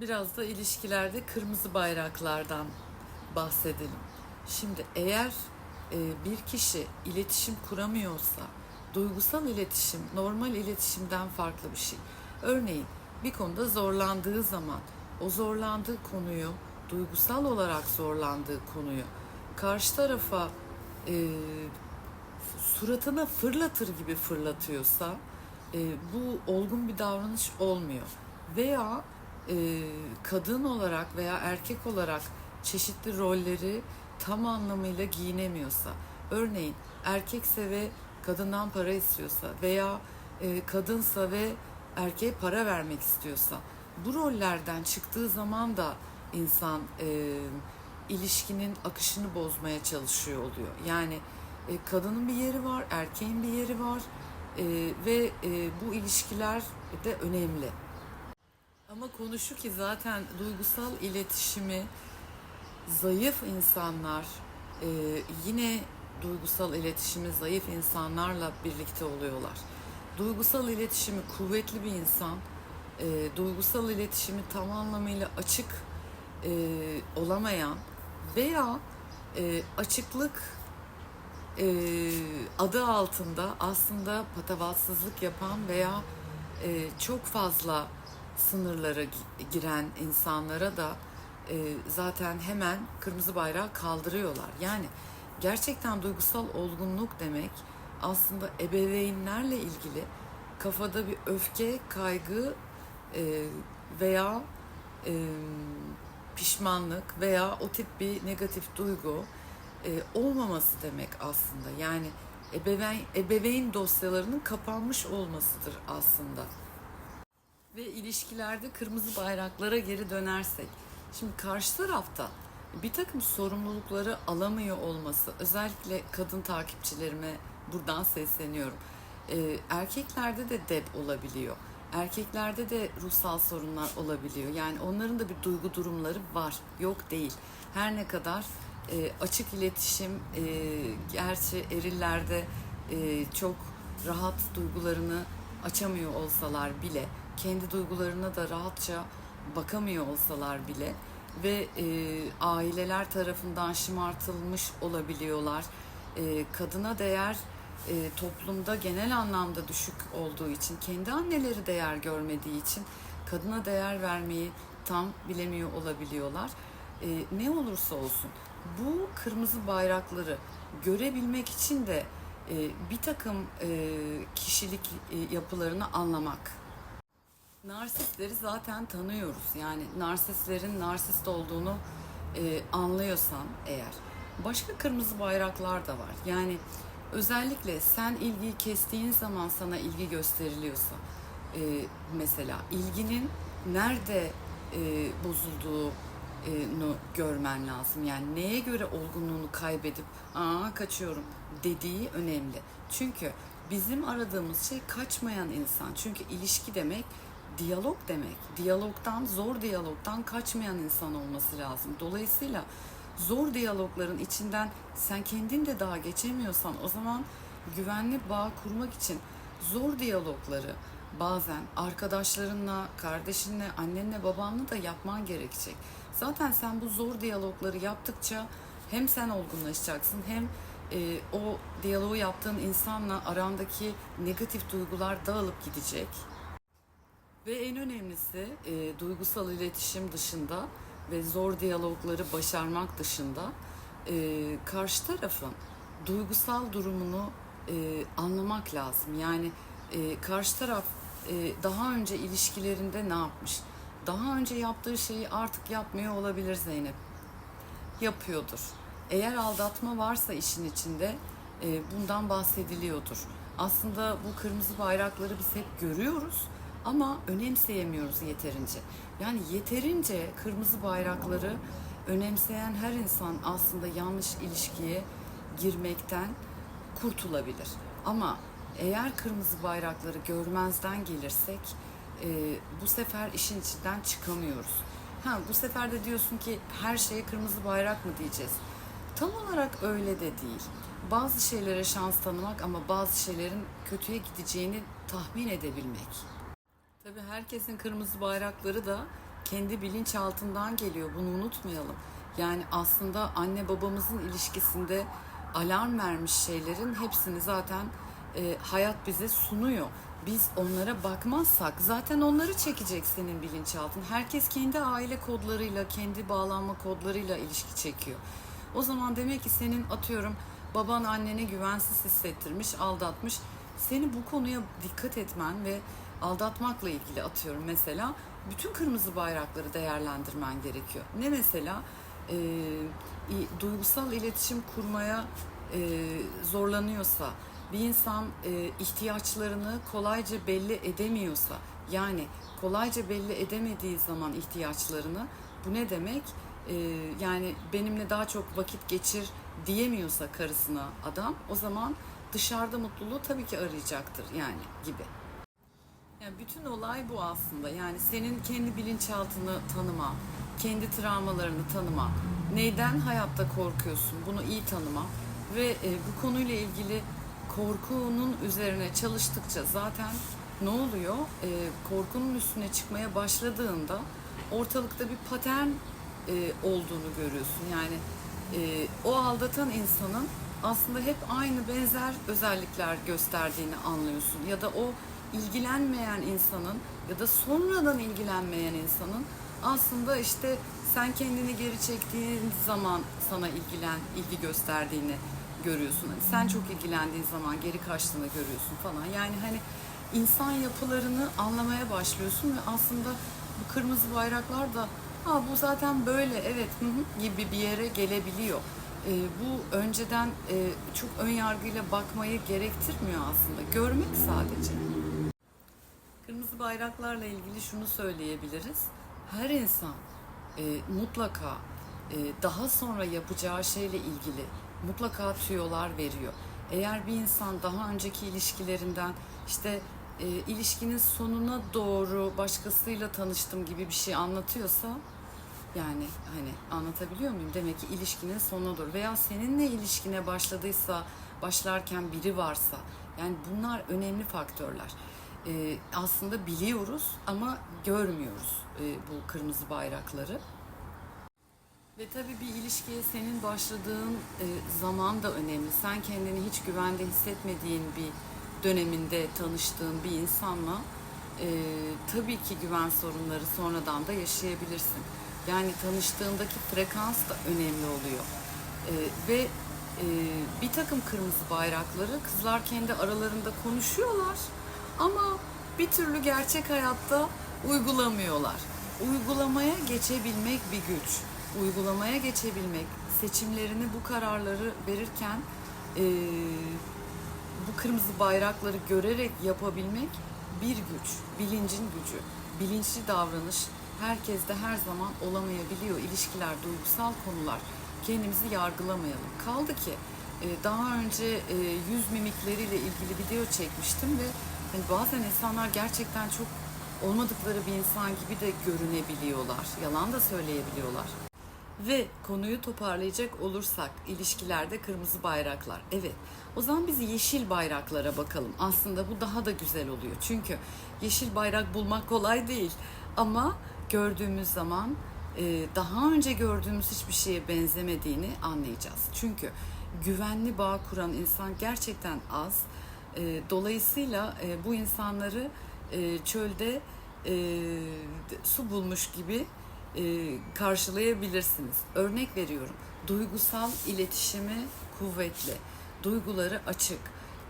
Biraz da ilişkilerde kırmızı bayraklardan bahsedelim. Şimdi eğer e, bir kişi iletişim kuramıyorsa, duygusal iletişim normal iletişimden farklı bir şey. Örneğin bir konuda zorlandığı zaman o zorlandığı konuyu, duygusal olarak zorlandığı konuyu karşı tarafa e, suratına fırlatır gibi fırlatıyorsa e, bu olgun bir davranış olmuyor. Veya e, kadın olarak veya erkek olarak çeşitli rolleri tam anlamıyla giyinemiyorsa, örneğin erkekse ve kadından para istiyorsa veya e, kadınsa ve erkeğe para vermek istiyorsa, bu rollerden çıktığı zaman da insan e, ilişkinin akışını bozmaya çalışıyor oluyor. Yani e, kadının bir yeri var, erkeğin bir yeri var e, ve e, bu ilişkiler de önemli. Ama konu şu ki zaten duygusal iletişimi zayıf insanlar e, yine duygusal iletişimi zayıf insanlarla birlikte oluyorlar. Duygusal iletişimi kuvvetli bir insan, e, duygusal iletişimi tam anlamıyla açık e, olamayan veya e, açıklık e, adı altında aslında patavatsızlık yapan veya e, çok fazla sınırlara gi- giren insanlara da e, zaten hemen kırmızı bayrağı kaldırıyorlar. Yani gerçekten duygusal olgunluk demek aslında ebeveynlerle ilgili kafada bir öfke, kaygı e, veya e, pişmanlık veya o tip bir negatif duygu e, olmaması demek aslında. Yani ebeveyn, ebeveyn dosyalarının kapanmış olmasıdır aslında. Ve ilişkilerde kırmızı bayraklara geri dönersek, şimdi karşı tarafta bir takım sorumlulukları alamıyor olması, özellikle kadın takipçilerime buradan sesleniyorum. Ee, erkeklerde de dep olabiliyor. Erkeklerde de ruhsal sorunlar olabiliyor. Yani onların da bir duygu durumları var, yok değil. Her ne kadar e, açık iletişim, e, gerçi erillerde e, çok rahat duygularını açamıyor olsalar bile, kendi duygularına da rahatça bakamıyor olsalar bile ve e, aileler tarafından şımartılmış olabiliyorlar. E, kadına değer e, toplumda genel anlamda düşük olduğu için, kendi anneleri değer görmediği için kadına değer vermeyi tam bilemiyor olabiliyorlar. E, ne olursa olsun bu kırmızı bayrakları görebilmek için de e, bir takım e, kişilik e, yapılarını anlamak. Narsistleri zaten tanıyoruz. Yani narsistlerin narsist olduğunu e, anlıyorsan eğer. Başka kırmızı bayraklar da var. Yani özellikle sen ilgiyi kestiğin zaman sana ilgi gösteriliyorsa e, mesela ilginin nerede e, bozulduğunu görmen lazım. Yani neye göre olgunluğunu kaybedip aa kaçıyorum dediği önemli. Çünkü bizim aradığımız şey kaçmayan insan. Çünkü ilişki demek diyalog demek. Diyalogdan, zor diyalogdan kaçmayan insan olması lazım. Dolayısıyla zor diyalogların içinden sen kendin de daha geçemiyorsan o zaman güvenli bağ kurmak için zor diyalogları bazen arkadaşlarınla, kardeşinle, annenle, babanla da yapman gerekecek. Zaten sen bu zor diyalogları yaptıkça hem sen olgunlaşacaksın hem e, o diyaloğu yaptığın insanla arandaki negatif duygular dağılıp gidecek. Ve en önemlisi e, duygusal iletişim dışında ve zor diyalogları başarmak dışında e, karşı tarafın duygusal durumunu e, anlamak lazım. Yani e, karşı taraf e, daha önce ilişkilerinde ne yapmış? Daha önce yaptığı şeyi artık yapmıyor olabilir Zeynep. Yapıyordur. Eğer aldatma varsa işin içinde e, bundan bahsediliyordur. Aslında bu kırmızı bayrakları biz hep görüyoruz ama önemseyemiyoruz yeterince. Yani yeterince kırmızı bayrakları önemseyen her insan aslında yanlış ilişkiye girmekten kurtulabilir. Ama eğer kırmızı bayrakları görmezden gelirsek e, bu sefer işin içinden çıkamıyoruz. Ha bu sefer de diyorsun ki her şeye kırmızı bayrak mı diyeceğiz? Tam olarak öyle de değil. Bazı şeylere şans tanımak ama bazı şeylerin kötüye gideceğini tahmin edebilmek. Tabii herkesin kırmızı bayrakları da kendi bilinçaltından geliyor. Bunu unutmayalım. Yani aslında anne babamızın ilişkisinde alarm vermiş şeylerin hepsini zaten e, hayat bize sunuyor. Biz onlara bakmazsak zaten onları çekecek senin bilinçaltın. Herkes kendi aile kodlarıyla, kendi bağlanma kodlarıyla ilişki çekiyor. O zaman demek ki senin atıyorum baban annene güvensiz hissettirmiş, aldatmış. Seni bu konuya dikkat etmen ve aldatmakla ilgili atıyorum mesela bütün kırmızı bayrakları değerlendirmen gerekiyor. Ne mesela? İ- duygusal iletişim kurmaya e, zorlanıyorsa, bir insan e, ihtiyaçlarını kolayca belli edemiyorsa, yani kolayca belli edemediği zaman ihtiyaçlarını, bu ne demek? E, yani benimle daha çok vakit geçir diyemiyorsa karısına adam, o zaman dışarıda mutluluğu tabii ki arayacaktır yani gibi. Yani bütün olay bu aslında. Yani senin kendi bilinçaltını tanıma, kendi travmalarını tanıma, neyden hayatta korkuyorsun bunu iyi tanıma ve e, bu konuyla ilgili korkunun üzerine çalıştıkça zaten ne oluyor? E, korkunun üstüne çıkmaya başladığında ortalıkta bir patern e, olduğunu görüyorsun. Yani e, o aldatan insanın aslında hep aynı benzer özellikler gösterdiğini anlıyorsun. Ya da o ilgilenmeyen insanın ya da sonradan ilgilenmeyen insanın aslında işte sen kendini geri çektiğin zaman sana ilgilen ilgi gösterdiğini görüyorsun. Hani sen çok ilgilendiğin zaman geri kaçtığını görüyorsun falan. Yani hani insan yapılarını anlamaya başlıyorsun ve aslında bu kırmızı bayraklar da ha bu zaten böyle evet hı hı, gibi bir yere gelebiliyor. Ee, bu önceden e, çok ön yargıyla bakmayı gerektirmiyor aslında. Görmek sadece. Kırmızı bayraklarla ilgili şunu söyleyebiliriz. Her insan e, mutlaka e, daha sonra yapacağı şeyle ilgili mutlaka tüyolar veriyor. Eğer bir insan daha önceki ilişkilerinden işte e, ilişkinin sonuna doğru başkasıyla tanıştım gibi bir şey anlatıyorsa yani hani anlatabiliyor muyum? Demek ki ilişkinin sonuna doğru veya seninle ilişkine başladıysa başlarken biri varsa yani bunlar önemli faktörler. Ee, aslında biliyoruz ama görmüyoruz e, bu kırmızı bayrakları. Ve tabii bir ilişkiye senin başladığın e, zaman da önemli. Sen kendini hiç güvende hissetmediğin bir döneminde tanıştığın bir insanla e, tabii ki güven sorunları sonradan da yaşayabilirsin. Yani tanıştığındaki frekans da önemli oluyor. E, ve e, bir takım kırmızı bayrakları kızlar kendi aralarında konuşuyorlar ama bir türlü gerçek hayatta uygulamıyorlar. Uygulamaya geçebilmek bir güç. Uygulamaya geçebilmek, seçimlerini bu kararları verirken e, bu kırmızı bayrakları görerek yapabilmek bir güç, bilincin gücü. Bilinçli davranış herkeste her zaman olamayabiliyor. İlişkiler, duygusal konular. Kendimizi yargılamayalım. Kaldı ki daha önce yüz mimikleriyle ilgili video çekmiştim ve hani bazen insanlar gerçekten çok olmadıkları bir insan gibi de görünebiliyorlar. Yalan da söyleyebiliyorlar. Ve konuyu toparlayacak olursak ilişkilerde kırmızı bayraklar. Evet. O zaman biz yeşil bayraklara bakalım. Aslında bu daha da güzel oluyor. Çünkü yeşil bayrak bulmak kolay değil. Ama gördüğümüz zaman e, daha önce gördüğümüz hiçbir şeye benzemediğini anlayacağız. Çünkü güvenli bağ kuran insan gerçekten az. E, Dolayısıyla e, bu insanları e, çölde e, su bulmuş gibi e, karşılayabilirsiniz. Örnek veriyorum. Duygusal iletişimi kuvvetli, duyguları açık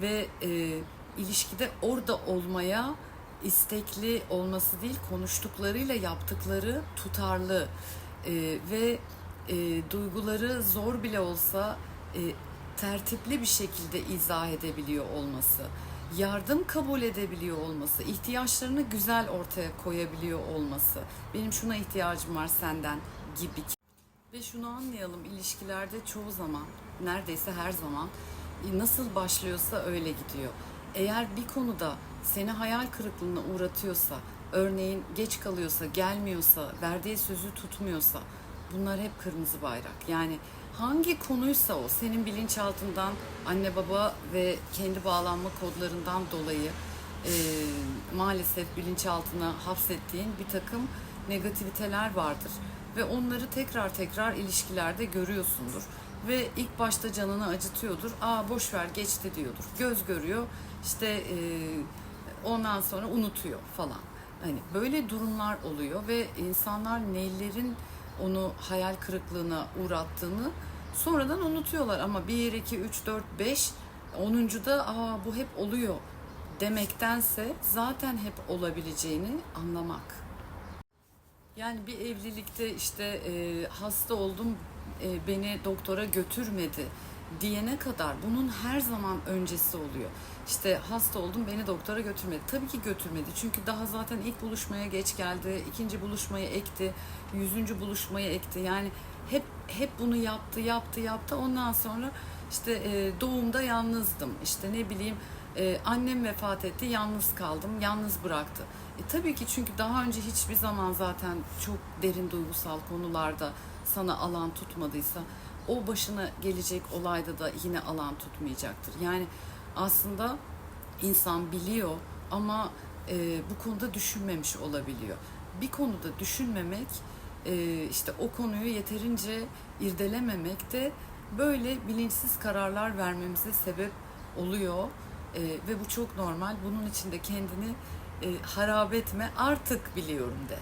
ve e, ilişkide orada olmaya istekli olması değil, konuştuklarıyla yaptıkları tutarlı e, ve e, duyguları zor bile olsa e, tertipli bir şekilde izah edebiliyor olması, yardım kabul edebiliyor olması, ihtiyaçlarını güzel ortaya koyabiliyor olması, benim şuna ihtiyacım var senden gibi. Ve şunu anlayalım ilişkilerde çoğu zaman, neredeyse her zaman e, nasıl başlıyorsa öyle gidiyor. Eğer bir konuda seni hayal kırıklığına uğratıyorsa, örneğin geç kalıyorsa, gelmiyorsa, verdiği sözü tutmuyorsa bunlar hep kırmızı bayrak. Yani hangi konuysa o senin bilinçaltından anne baba ve kendi bağlanma kodlarından dolayı e, maalesef bilinçaltına hapsettiğin bir takım negativiteler vardır ve onları tekrar tekrar ilişkilerde görüyorsundur ve ilk başta canını acıtıyordur. Aa boş ver geçti diyordur. Göz görüyor. işte e, ondan sonra unutuyor falan. Hani böyle durumlar oluyor ve insanlar neylerin onu hayal kırıklığına uğrattığını sonradan unutuyorlar ama 1 2 3 4 5 10'uncuda aa bu hep oluyor demektense zaten hep olabileceğini anlamak. Yani bir evlilikte işte e, hasta oldum e, beni doktora götürmedi diyene kadar bunun her zaman öncesi oluyor. İşte hasta oldum beni doktora götürmedi. Tabii ki götürmedi. Çünkü daha zaten ilk buluşmaya geç geldi. ikinci buluşmayı ekti. Yüzüncü buluşmayı ekti. Yani hep hep bunu yaptı, yaptı, yaptı. Ondan sonra işte e, doğumda yalnızdım. İşte ne bileyim e, annem vefat etti, yalnız kaldım, yalnız bıraktı. E, tabii ki çünkü daha önce hiçbir zaman zaten çok derin duygusal konularda sana alan tutmadıysa o başına gelecek olayda da yine alan tutmayacaktır. Yani aslında insan biliyor ama e, bu konuda düşünmemiş olabiliyor. Bir konuda düşünmemek, e, işte o konuyu yeterince irdelememek de böyle bilinçsiz kararlar vermemize sebep oluyor. E, ve bu çok normal. Bunun için de kendini e, harap etme artık biliyorum de.